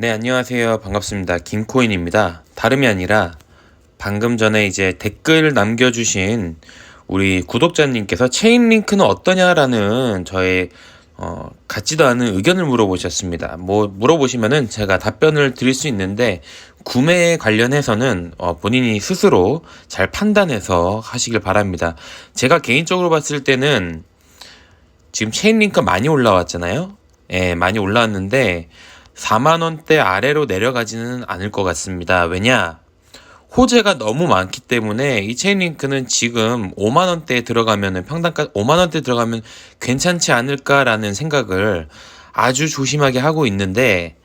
네, 안녕하세요. 반갑습니다. 김코인입니다. 다름이 아니라 방금 전에 이제 댓글 남겨주신 우리 구독자님께서 체인 링크는 어떠냐라는 저의 어, 같지도 않은 의견을 물어보셨습니다. 뭐 물어보시면은 제가 답변을 드릴 수 있는데 구매에 관련해서는 어, 본인이 스스로 잘 판단해서 하시길 바랍니다. 제가 개인적으로 봤을 때는 지금 체인 링크 많이 올라왔잖아요. 예, 많이 올라왔는데 4만 원대 아래로 내려가지는 않을 것 같습니다. 왜냐? 호재가 너무 많기 때문에 이 체인링크는 지금 5만 원대에 들어가면은 평단가 5만 원대 들어가면 괜찮지 않을까라는 생각을 아주 조심하게 하고 있는데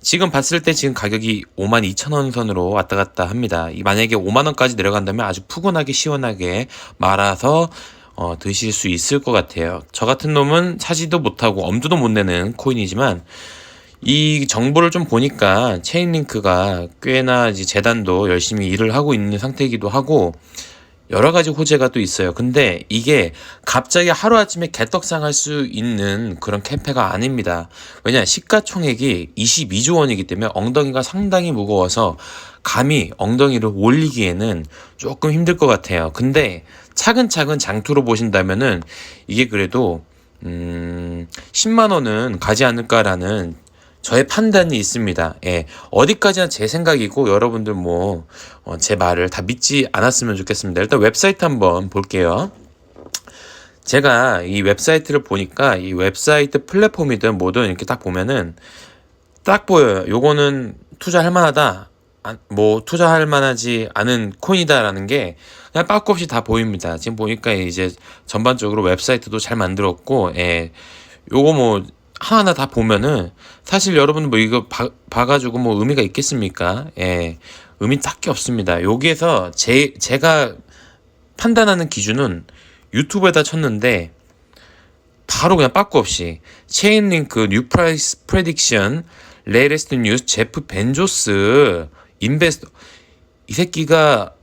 지금 봤을 때 지금 가격이 5만 2천 원 선으로 왔다 갔다 합니다. 이 만약에 5만 원까지 내려간다면 아주 푸근하게 시원하게 말아서 어, 드실 수 있을 것 같아요. 저 같은 놈은 사지도 못하고 엄두도 못 내는 코인이지만 이 정보를 좀 보니까 체인링크가 꽤나 이제 재단도 열심히 일을 하고 있는 상태이기도 하고 여러 가지 호재가 또 있어요. 근데 이게 갑자기 하루아침에 개떡상할 수 있는 그런 캠페가 아닙니다. 왜냐, 시가총액이 22조 원이기 때문에 엉덩이가 상당히 무거워서 감히 엉덩이를 올리기에는 조금 힘들 것 같아요. 근데 차근차근 장투로 보신다면은 이게 그래도 음, 10만 원은 가지 않을까라는 저의 판단이 있습니다. 예. 어디까지나 제 생각이고 여러분들 뭐, 어, 제 말을 다 믿지 않았으면 좋겠습니다. 일단 웹사이트 한번 볼게요. 제가 이 웹사이트를 보니까 이 웹사이트 플랫폼이든 뭐든 이렇게 딱 보면은 딱 보여요. 요거는 투자할 만하다. 아, 뭐 투자할 만하지 않은 코인이다라는 게 그냥 빠꾸 없이 다 보입니다. 지금 보니까 이제 전반적으로 웹사이트도 잘 만들었고, 예. 요거 뭐 하나하나 다 보면은 사실 여러분 뭐 이거 봐, 봐가지고 뭐 의미가 있겠습니까? 예. 의미 딱히 없습니다. 여기에서 제, 제가 판단하는 기준은 유튜브에다 쳤는데 바로 그냥 빠꾸 없이 체인 링크 뉴 프라이스 프레딕션 레이레스트 뉴스 제프 벤조스 인베스터 이 새끼가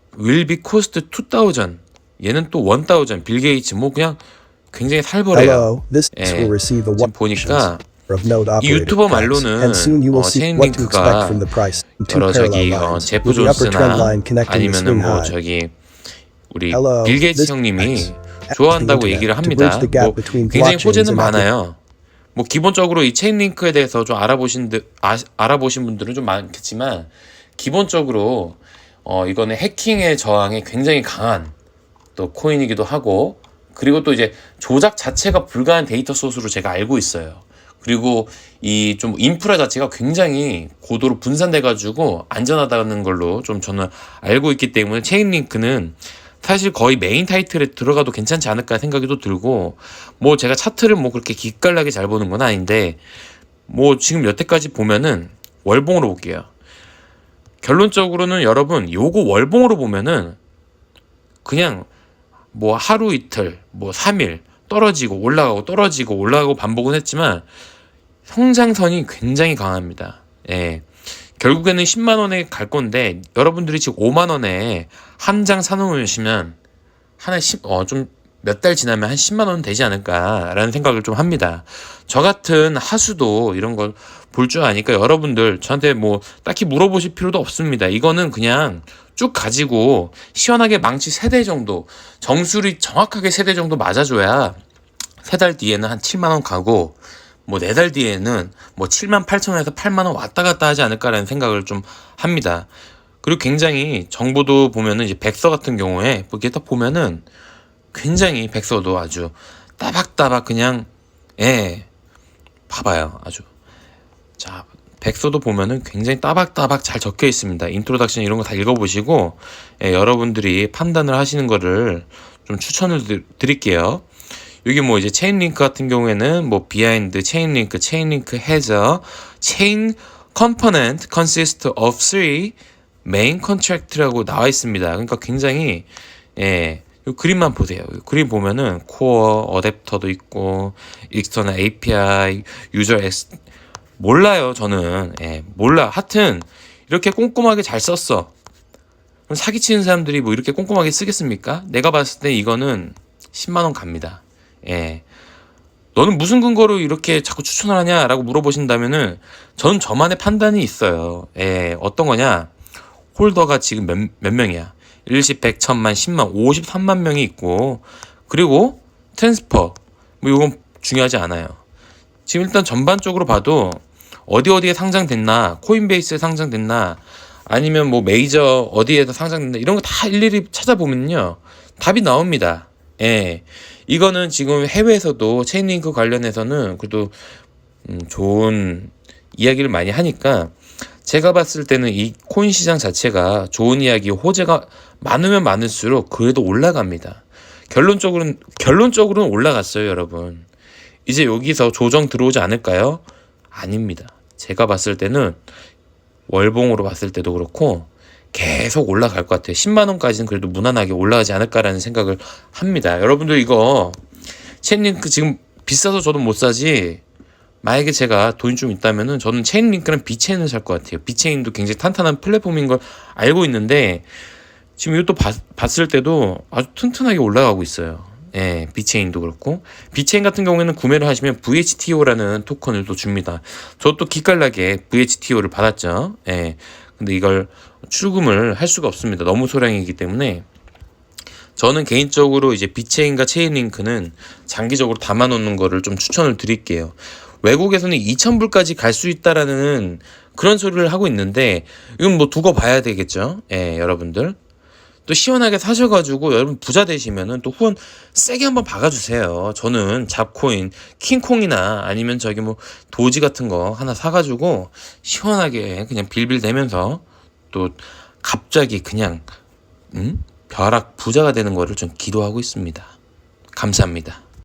be cost 2000 얘는 또 1000, 빌 게이츠 뭐 그냥 굉장히 살벌해요. 예. 지금 보니까 이 유튜버 말로는 어, see 체인 what to expect 링크가 from the price in two 여러 저기 어, 제프 존스나 아니면은 뭐. 저기 우리 빌 게이츠 형님이 좋아한다고 얘기를 합니다. 뭐 굉장히 호재는 많아요. 뭐 기본적으로 이 체인 링크에 대해서 좀 알아보신 듯 아, 알아보신 분들은 좀 많겠지만 기본적으로 어 이거는 해킹의 저항이 굉장히 강한 또 코인이기도 하고 그리고 또 이제 조작 자체가 불가한 데이터 소스로 제가 알고 있어요. 그리고 이 좀 인프라 자체가 굉장히 고도로 분산돼 가지고 안전하다는 걸로 좀 저는 알고 있기 때문에 체인 링크는 사실 거의 메인 타이틀에 들어가도 괜찮지 않을까 생각이 또 들고 뭐 제가 차트를 뭐 그렇게 기깔나게 잘 보는 건 아닌데 뭐 지금 여태까지 보면은 월봉으로 볼게요. 결론적으로는 여러분 요거 월봉으로 보면은 그냥 뭐 하루 이틀, 뭐 3일 떨어지고 올라가고 떨어지고 올라가고 반복은 했지만 성장선이 굉장히 강합니다. 예. 결국에는 10만 원에 갈 건데 여러분들이 지금 5만 원에 한 장 사놓으시면 하나 10, 어, 좀 몇 달 지나면 한 10만 원 되지 않을까라는 생각을 좀 합니다. 저 같은 하수도 이런 걸 볼 줄 아니까 여러분들 저한테 뭐 딱히 물어보실 필요도 없습니다. 이거는 그냥 쭉 가지고 시원하게 망치 세 대 정도 정수리 정확하게 세 대 정도 맞아줘야 세 달 뒤에는 한 7만 원 가고 뭐 네 달 뒤에는 뭐 7만 8천 원에서 8만 원 왔다 갔다 하지 않을까라는 생각을 좀 합니다. 그리고 굉장히 정보도 보면은 이제 백서 같은 경우에 이렇게 딱 보면은 굉장히 백서도 아주 따박따박 그냥 예 봐봐요 아주 자 백서도 보면은 굉장히 따박따박 잘 적혀 있습니다 인트로덕션 이런 거 다 읽어보시고 예, 여러분들이 판단을 하시는 거를 좀 추천을 드, 드릴게요 여기 뭐 이제 체인 링크 같은 경우에는 뭐 비하인드 체인 링크 체인 링크 해저 체인 component consist of three main contract라고 나와 있습니다. 그러니까 굉장히 예. 이 그림만 보세요. 이 그림 보면은 코어, 어댑터도 있고, 익스터널 API, 유저 몰라요. 저는 예, 몰라. 하여튼 이렇게 꼼꼼하게 잘 썼어. 그럼 사기치는 사람들이 뭐 이렇게 꼼꼼하게 쓰겠습니까? 내가 봤을 때 이거는 10만 원 갑니다. 예. 너는 무슨 근거로 이렇게 자꾸 추천을 하냐라고 물어보신다면은 저는 저만의 판단이 있어요. 예, 어떤 거냐? 홀더가 지금 몇, 몇 명이야? 일십, 백, 천만, 십만, 오십삼만 명이 있고 그리고 트랜스퍼 뭐 이건 중요하지 않아요. 지금 일단 전반적으로 봐도 어디 어디에 상장됐나, 코인베이스에 상장됐나, 아니면 뭐 메이저 어디에서 상장됐나 이런 거 다 일일이 찾아보면요 답이 나옵니다. 예, 이거는 지금 해외에서도 체인링크 관련해서는 그래도 음, 좋은 이야기를 많이 하니까 제가 봤을 때는 이 코인 시장 자체가 좋은 이야기 호재가 많으면 많을수록 그래도 올라갑니다. 결론적으로는 결론적으로는 올라갔어요, 여러분. 이제 여기서 조정 들어오지 않을까요? 아닙니다. 제가 봤을 때는 월봉으로 봤을 때도 그렇고 계속 올라갈 것 같아요. 10만 원까지는 그래도 무난하게 올라가지 않을까라는 생각을 합니다. 여러분들 이거 체인링크 지금 비싸서 저도 못 사지. 만약에 제가 돈이 좀 있다면은 저는 체인링크는 비체인을 살 것 같아요. 비체인도 굉장히 탄탄한 플랫폼인 걸 알고 있는데 지금 이것도 봤, 봤을 때도 아주 튼튼하게 올라가고 있어요. 예, 비체인도 그렇고 비체인 같은 경우에는 구매를 하시면 VHTO라는 토큰을 또 줍니다. 저도 기깔나게 VHTO를 받았죠. 예, 근데 이걸 출금을 할 수가 없습니다. 너무 소량이기 때문에 저는 개인적으로 이제 비체인과 체인링크는 장기적으로 담아 놓는 거를 좀 추천을 드릴게요. 외국에서는 2,000불까지 갈 수 있다라는 그런 소리를 하고 있는데 이건 뭐 두고 봐야 되겠죠. 예, 여러분들. 또 시원하게 사셔가지고 여러분 부자 되시면은 또 후원 세게 한번 박아주세요. 저는 잡코인, 킹콩이나 아니면 저기 뭐 도지 같은 거 하나 사가지고 시원하게 그냥 빌빌 대면서 또 갑자기 그냥 음? 벼락 부자가 되는 거를 좀 기도하고 있습니다. 감사합니다.